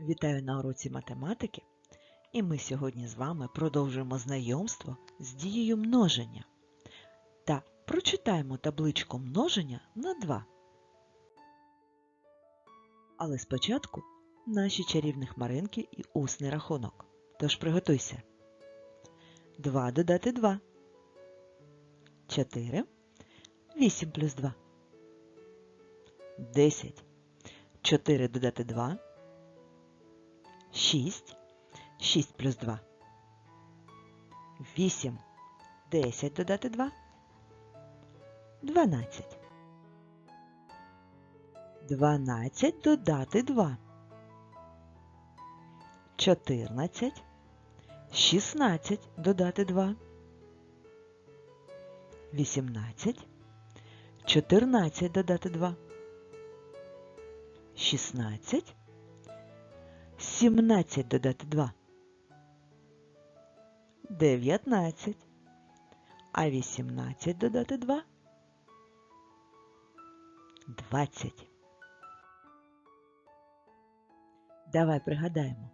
Вітаю на уроці математики, і ми сьогодні з вами продовжуємо знайомство з дією множення та прочитаємо табличку множення на 2. Але спочатку наші чарівні хмаринки і усний рахунок. Тож приготуйся. 2 додати 2. 4. 8 плюс 2. 10. 4 додати 2. 6. 6 плюс 2. 8. 10 додати 2. 12. 12 додати 2. 14. 16 додати 2. 18. 14 додати 2. 16. 17 додати 2. 19. А 18 додати 2. 20. Давай пригадаємо,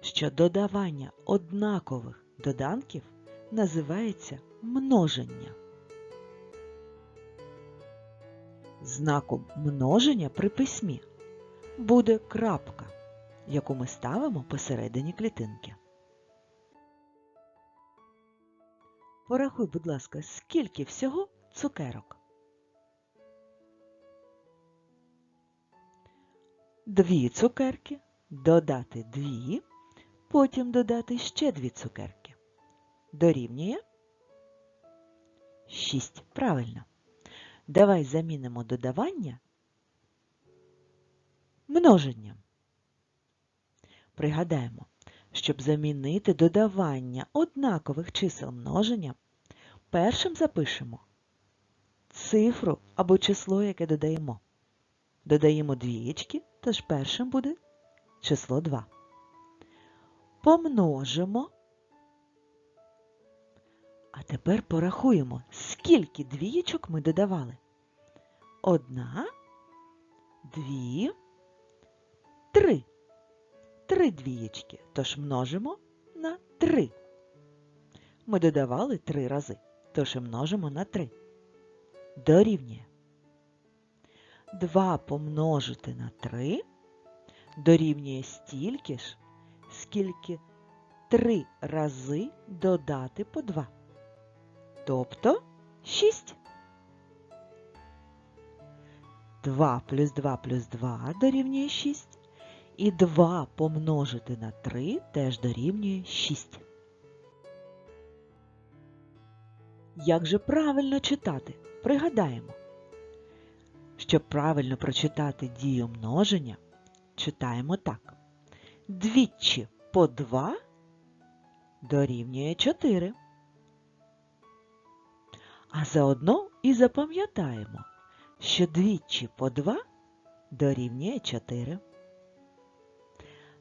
що додавання однакових доданків називається множення. Знаком множення при письмі буде крапка яку ми ставимо посередині клітинки. Порахуй, будь ласка, скільки всього цукерок? Дві цукерки, додати дві, потім додати ще дві цукерки. Дорівнює? Шість. Правильно. Давай замінимо додавання множенням. Пригадаємо, щоб замінити додавання однакових чисел множення, першим запишемо цифру або число, яке додаємо. Додаємо двієчки, тож першим буде число 2. Помножимо. А тепер порахуємо, скільки двієчок ми додавали. Одна, дві, три. Три двієчки, тож множимо на 3. Ми додавали 3 рази, тож множимо на 3. Дорівнює. 2 помножити на 3 дорівнює стільки ж, скільки 3 рази додати по 2. Тобто 6. 2 плюс 2 плюс 2 дорівнює 6. І 2 помножити на 3 теж дорівнює 6. Як же правильно читати? Пригадаємо. Щоб правильно прочитати дію множення, читаємо так. Двічі по 2 дорівнює 4. А заодно і запам'ятаємо, що двічі по 2 дорівнює 4.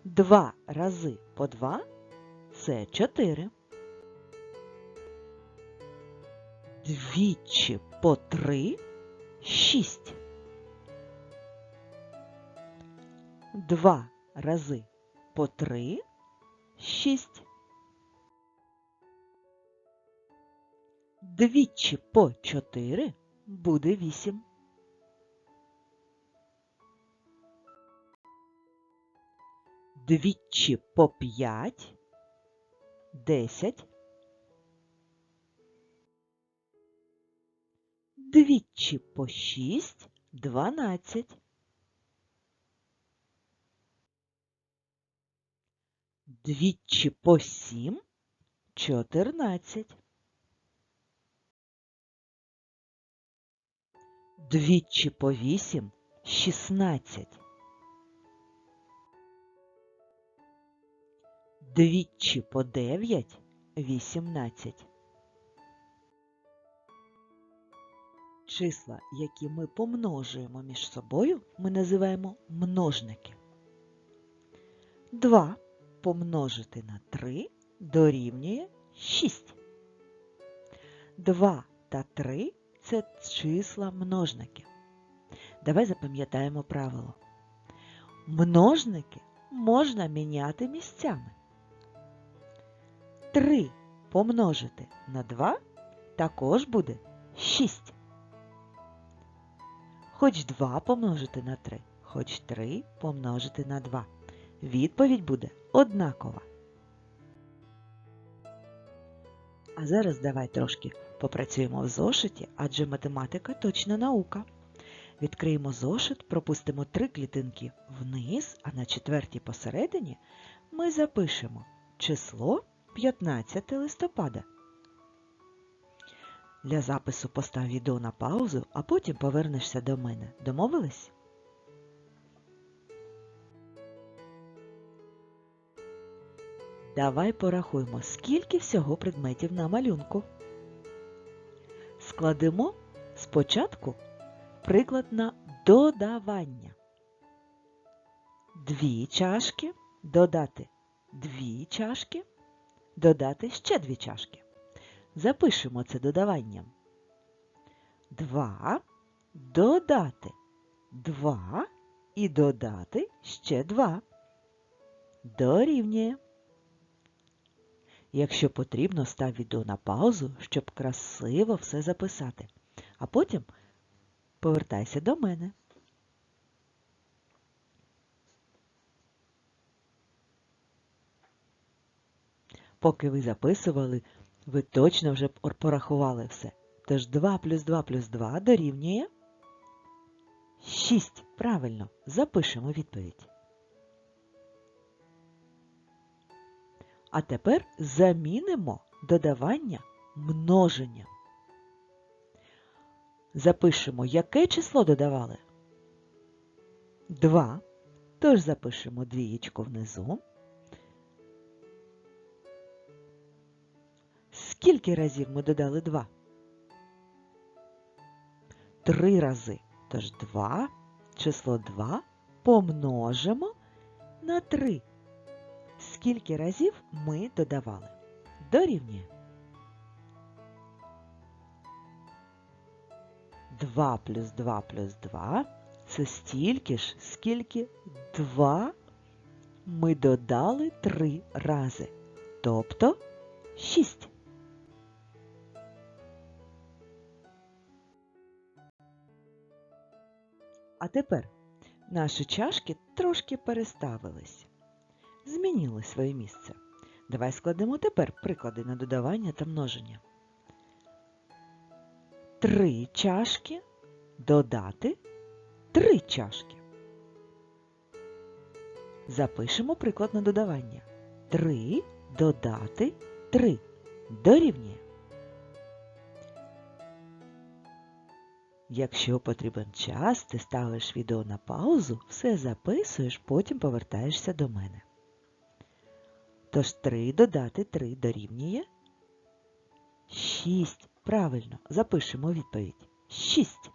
2 рази по 2 це 4. Двічі по 3 6. 2 рази по 3 6. Двічі по 4 буде 8. Двічі по п'ять десять. Двічі по шість дванадцять. Двічі по сім чотирнадцять. Двічі по вісім шістнадцять. Двічі по дев'ять вісімнадцять. Числа, які ми помножуємо між собою, ми називаємо множники. 2 помножити на 3 дорівнює 6. 2 та 3 це числа множники. Давай запам'ятаємо правило. Множники можна міняти місцями. 3 помножити на 2 також буде 6. Хоч 2 помножити на 3, хоч 3 помножити на 2. Відповідь буде однакова. А зараз давай трошки попрацюємо в зошиті, адже математика точна наука. Відкриємо зошит, пропустимо три клітинки вниз, а на четвертій посередині ми запишемо число 15 листопада. Для запису постав відео на паузу, а потім повернешся до мене. Домовились? Давай порахуємо, скільки всього предметів на малюнку. Складемо спочатку приклад на додавання. Дві чашки додати дві чашки, додати ще дві чашки. Запишемо це додаванням. Два додати два і додати ще два. Дорівнює. Якщо потрібно, став відео на паузу, щоб красиво все записати. А потім повертайся до мене. Поки ви записували, ви точно вже порахували все. Тож 2 плюс 2 плюс 2 дорівнює 6. Правильно, запишемо відповідь. А тепер замінимо додавання множенням. Запишемо, яке число додавали? 2. Тож запишемо двієчко внизу. Скільки разів ми додали 2? Три рази. Тож 2, число 2 помножимо на 3. Скільки разів ми додавали? Дорівнює. 2 плюс 2 плюс 2 це стільки ж, скільки 2 ми додали 3 рази. Тобто 6. А тепер наші чашки трошки переставились, змінили своє місце. Давай складемо тепер приклади на додавання та множення. Три чашки додати три чашки. Запишемо приклад на додавання. Три додати три дорівнює. Якщо потрібен час, ти ставиш відео на паузу, все записуєш, потім повертаєшся до мене. Тож 3 додати 3 дорівнює 6. Правильно, запишемо відповідь. 6.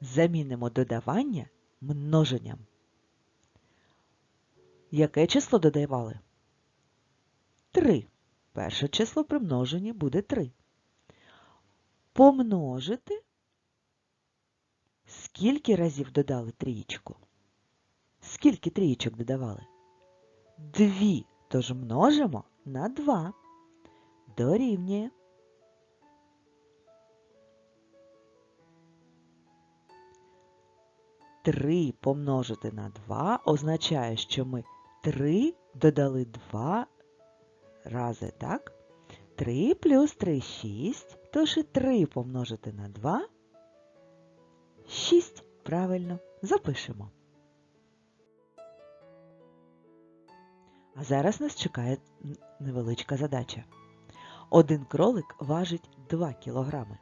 Замінимо додавання множенням. Яке число додавали? 3. Перше число при множенні буде 3. Помножити. Скільки разів додали трієчку? Скільки трієчок додавали? Дві. Тож множимо на 2. Дорівнює. Три помножити на 2 означає, що ми 3 додали 2 рази, так? 3 плюс 3 – 6, тож і 3 помножити на 2 – 6. Правильно, запишемо. А зараз нас чекає невеличка задача. Один кролик важить 2 кілограми.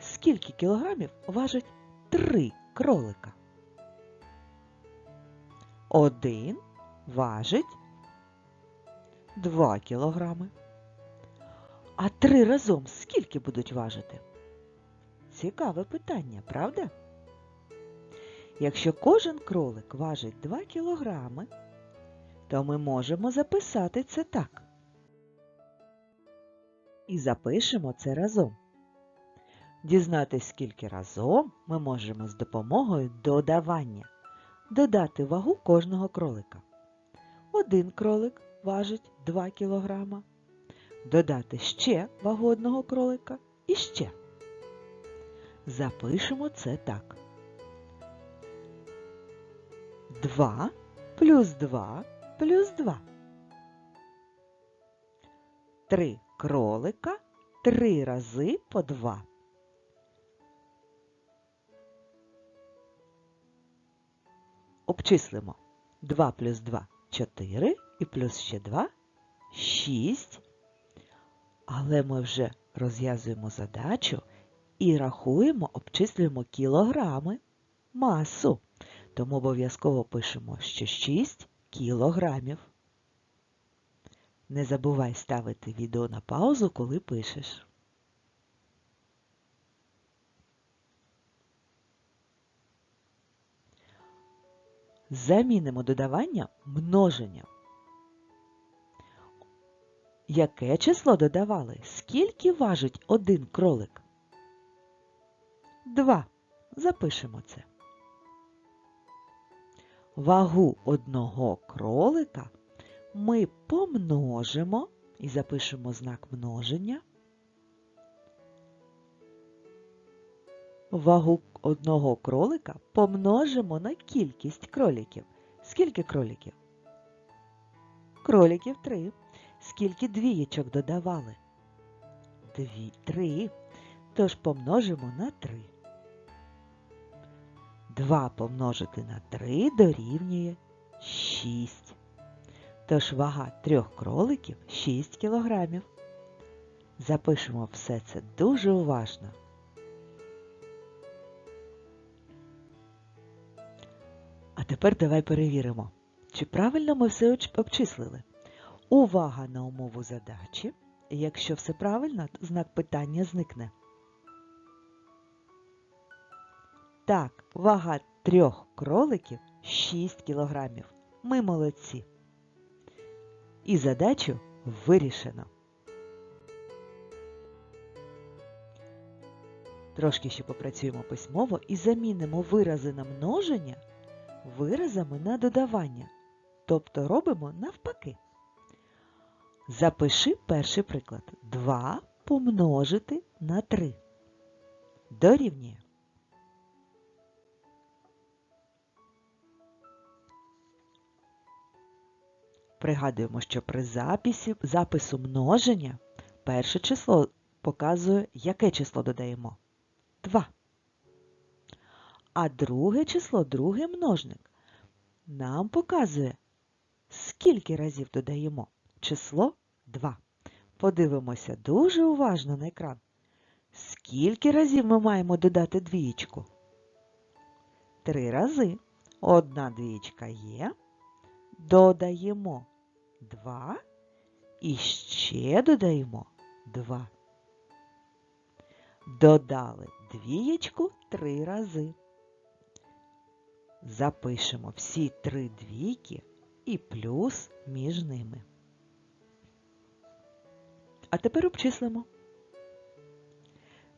Скільки кілограмів важить 3 кролика? Один важить 2 кілограми. А три разом скільки будуть важити? Цікаве питання, правда? Якщо кожен кролик важить 2 кілограми, то ми можемо записати це так. І запишемо це разом. Дізнатись, скільки разом ми можемо з допомогою додавання додати вагу кожного кролика. Один кролик важить 2 кг. Додати ще вагу одного кролика і ще. Запишемо це так. 2 плюс 2 плюс 2. Три кролика три рази по 2. Обчислимо. 2 плюс 2 4 і плюс ще 2 6. Але ми вже розв'язуємо задачу і рахуємо, обчислюємо кілограми масу. Тому обов'язково пишемо, що 6 кілограмів. Не забувай ставити відео на паузу, коли пишеш. Замінимо додавання множенням. Яке число додавали? Скільки важить один кролик? Два. Запишемо це. Вагу одного кролика ми помножимо і запишемо знак множення. Вагу одного кролика помножимо на кількість кроліків. Скільки кроліків? Кроліків три. Скільки двієчок додавали? Дві, три. Тож помножимо на три. Два помножити на три дорівнює шість. Тож вага трьох кроликів 6 кілограмів. Запишемо все це дуже уважно. А тепер давай перевіримо, чи правильно ми все обчислили. Увага на умову задачі. Якщо все правильно, знак питання зникне. Так, вага трьох кроликів 6 кілограмів. Ми молодці. І задачу вирішено. Трошки ще попрацюємо письмово і замінимо вирази на множення виразами на додавання. Тобто робимо навпаки. Запиши перший приклад. 2 помножити на 3. Дорівнює. Пригадуємо, що при записі, запису множення перше число показує, яке число додаємо. 2. А друге число, другий множник, нам показує, скільки разів додаємо число 2. Подивимося дуже уважно на екран. Скільки разів ми маємо додати двієчку? Три рази. Одна двієчка є. Додаємо 2 і ще додаємо 2. Додали двієчку три рази. Запишемо всі три двійки і плюс між ними. А тепер обчислимо.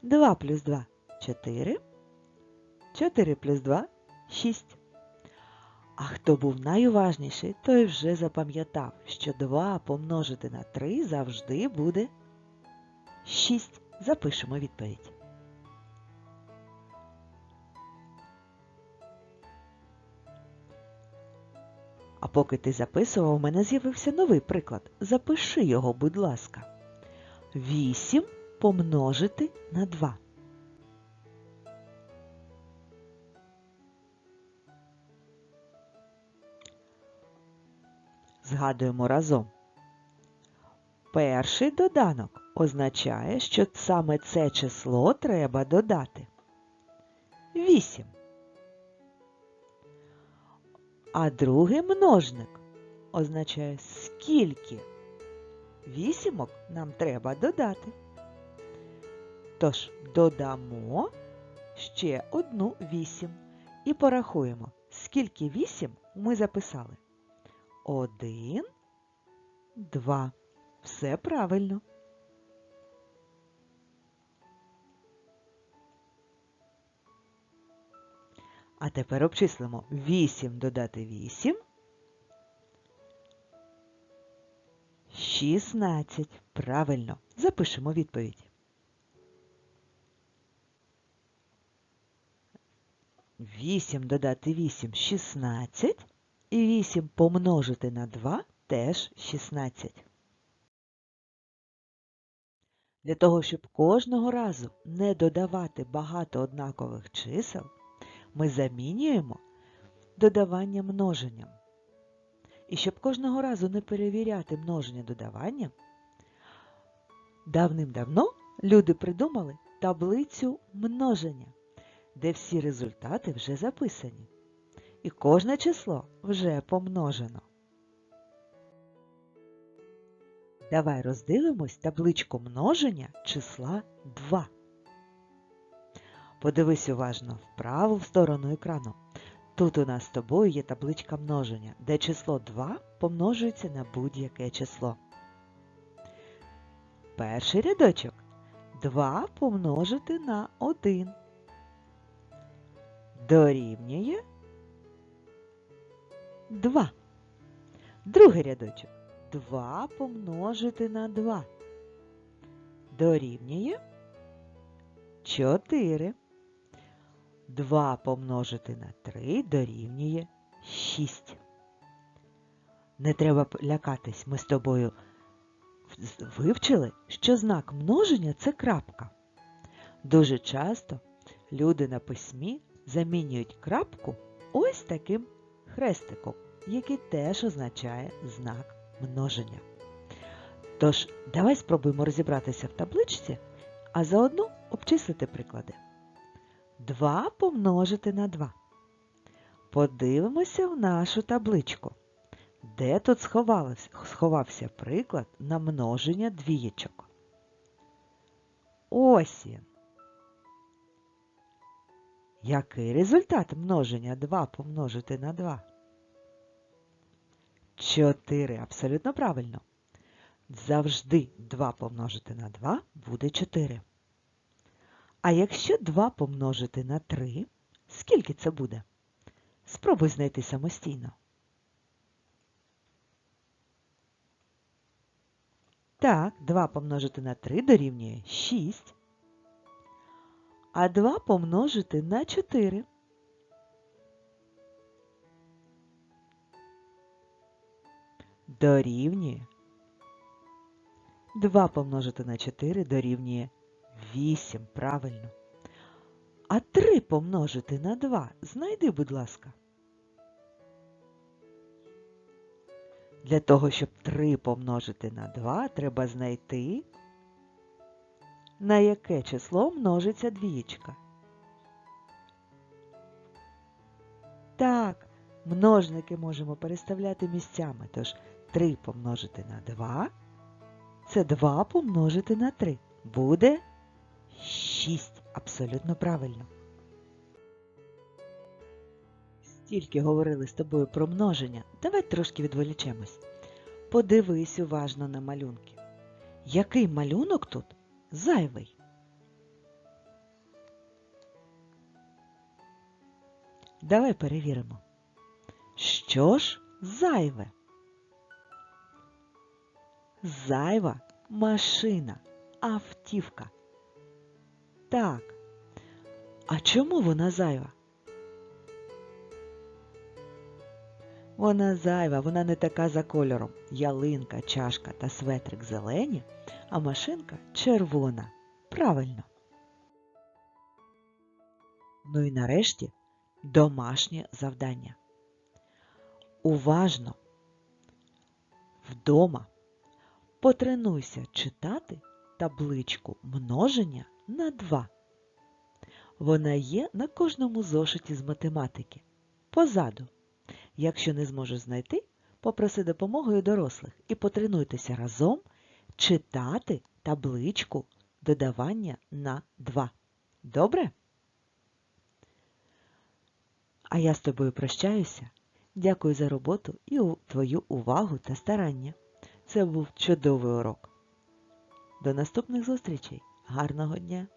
2 плюс 2 4. 4 плюс 2 6. А хто був найуважніший, той вже запам'ятав, що 2 помножити на 3 завжди буде 6. Запишемо відповідь. А поки ти записував, у мене з'явився новий приклад. Запиши його, будь ласка. 8 помножити на 2. Згадуємо разом. Перший доданок означає, що саме це число треба додати. 8. А другий множник означає, скільки вісімок нам треба додати. Тож додамо ще одну вісім і порахуємо, скільки вісім ми записали. Один, два. Все правильно. А тепер обчислимо 8 додати 8 16. Правильно. Запишемо відповідь. 8 додати 8 – 16. І 8 помножити на 2 теж 16. Для того, щоб кожного разу не додавати багато однакових чисел, ми замінюємо додавання множенням. І щоб кожного разу не перевіряти множення додаванням, давним-давно люди придумали таблицю множення, де всі результати вже записані. І кожне число вже помножено. Давай роздивимось табличку множення числа 2. Подивись уважно вправо в сторону екрану. Тут у нас з тобою є табличка множення, де число 2 помножується на будь-яке число. Перший рядочок 2 помножити на 1. Дорівнює 2. Другий рядочок 2 помножити на 2. Дорівнює 4. 2 помножити на 3 дорівнює 6. Не треба лякатись, ми з тобою вивчили, що знак множення це крапка. Дуже часто люди на письмі замінюють крапку ось таким хрестиком, який теж означає знак множення. Тож, давай спробуємо розібратися в табличці, а заодно обчислити приклади. 2 помножити на 2. Подивимося в нашу табличку. Де тут сховався, приклад на множення двієчок? Ось він. Який результат множення 2 помножити на 2? 4. Абсолютно правильно. Завжди 2 помножити на 2 буде 4. А якщо 2 помножити на 3, скільки це буде? Спробуй знайти самостійно. Так, 2 помножити на 3 дорівнює 6. А 2 помножити на 4. Дорівнює. 2 помножити на 4 дорівнює 8. Правильно. А 3 помножити на 2 знайди, будь ласка. Для того, щоб 3 помножити на 2, треба знайти, на яке число множиться двієчка. Так, множники можемо переставляти місцями, тож 3 помножити на 2 це 2 помножити на 3. Буде 6. Абсолютно правильно. Стільки говорили з тобою про множення. Давай трошки відволічемось. Подивись уважно на малюнки. Який малюнок тут зайвий? Давай перевіримо. Що ж зайве? Зайва машина, автівка. Так. А чому вона зайва? Вона зайва, вона не така за кольором. Ялинка, чашка та светрик зелені, а машинка червона. Правильно. Ну і нарешті домашнє завдання. Уважно вдома потренуйся читати табличку множення на 2. Вона є на кожному зошиті з математики. Позаду. Якщо не зможеш знайти, попроси допомогою дорослих і потренуйтеся разом читати табличку додавання на 2. Добре? А я з тобою прощаюся. Дякую за роботу і твою увагу та старання. Це був чудовий урок. До наступних зустрічей! Гарного дня!